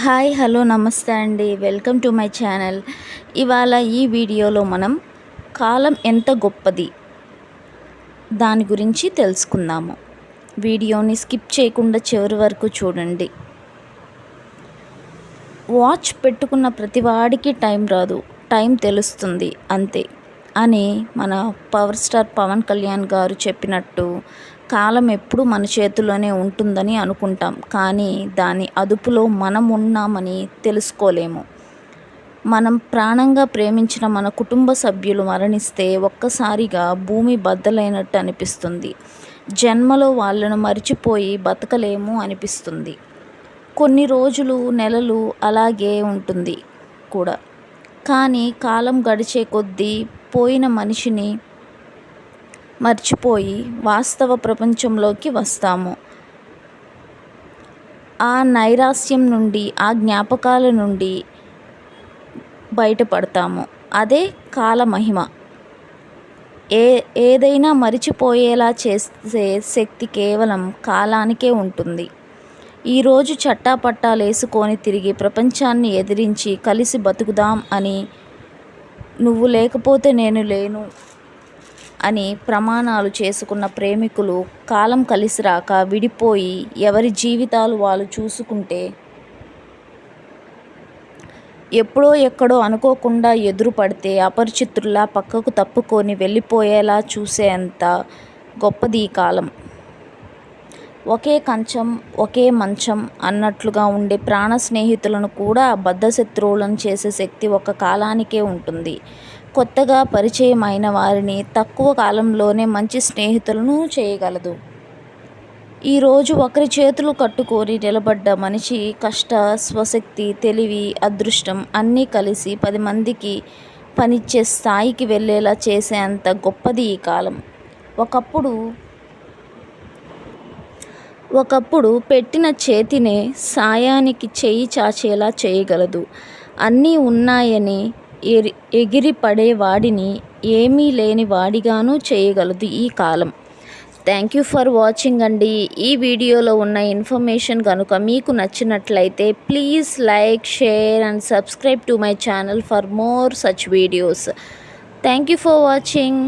Hi hello నమస్తే అండి. Welcome to my channel. ఇవాళ ఈ వీడియోలో మనం కాలం ఎంత గొప్పది? దాని గురించి తెలుసుకుందాము. వీడియోని స్కిప్ చేయకుండా చివరి వరకు చూడండి. వాచ్ పెట్టుకున్న ప్రతి వాడికి టైం రాదు. టైం తెలుస్తుంది. అంతే. అని మన పవర్ స్టార్ పవన్ కళ్యాణ్ గారు చెప్పినట్టు కాలం ఎప్పుడు మన చేతిలోనే ఉంటుందని అనుకుంటాం. కానీ దాని అదుపులో మనం ఉన్నామని తెలుసుకోలేము. మనం ప్రాణంగా ప్రేమించిన మన కుటుంబ సభ్యులు మరణిస్తే ఒక్కసారిగా భూమి బద్దలైనట్టు అనిపిస్తుంది. జన్మలో వాళ్ళను మర్చిపోయి బతకలేము అనిపిస్తుంది. కొన్ని రోజులు నెలలు అలాగే ఉంటుంది కూడా. కానీ కాలం గడిచే కొద్దీ పోయిన మనిషిని మర్చిపోయి వాస్తవ ప్రపంచంలోకి వస్తాము. ఆ నైరాస్యం నుండి ఆ జ్ఞాపకాల నుండి బయటపడతాము. అదే కాలమహిమ. ఏ ఏదైనా మరిచిపోయేలా చేసే శక్తి కేవలం కాలానికే ఉంటుంది. ఈరోజు చట్టాపట్టాలు వేసుకొని తిరిగి ప్రపంచాన్ని ఎదిరించి కలిసి బతుకుదాం అని నువ్వు లేకపోతే నేను లేను అని ప్రమాణాలు చేసుకున్న ప్రేమికులు కాలం కలిసి రాక విడిపోయి ఎవరి జీవితాలు వాళ్ళు చూసుకుంటే ఎప్పుడో ఎక్కడో అనుకోకుండా ఎదురుపడితే అపరిచితుల్లా పక్కకు తప్పుకొని వెళ్ళిపోయేలా చూసేంత గొప్పది ఈ కాలం. ఒకే కంచం ఒకే మంచం అన్నట్లుగా ఉండే ప్రాణ స్నేహితులను కూడా బద్ధశత్రువులను చేసే శక్తి ఒక కాలానికే ఉంటుంది. కొత్తగా పరిచయం అయిన వారిని తక్కువ కాలంలోనే మంచి స్నేహితులను చేయగలదు. ఈరోజు ఒకరి చేతులు కట్టుకొని నిలబడ్డ మనిషి కష్ట స్వశక్తి తెలివి అదృష్టం అన్నీ కలిసి పది మందికి పనిచ్చే స్థాయికి వెళ్ళేలా చేసే అంత గొప్పది ఈ కాలం. ఒకప్పుడు ఒకప్పుడు పెట్టిన చేతినే సాయానికి చేయి చాచేలా చేయగలదు. అన్నీ ఉన్నాయని ఎరి ఎగిరి పడేవాడిని ఏమీ లేని వాడిగాను చేయగలదు ఈ కాలం. థ్యాంక్ యూ ఫర్ వాచింగ్ అండి. ఈ వీడియోలో ఉన్న ఇన్ఫర్మేషన్ కనుక మీకు నచ్చినట్లయితే please like share and subscribe to my channel for more such videos. Thank you for watching.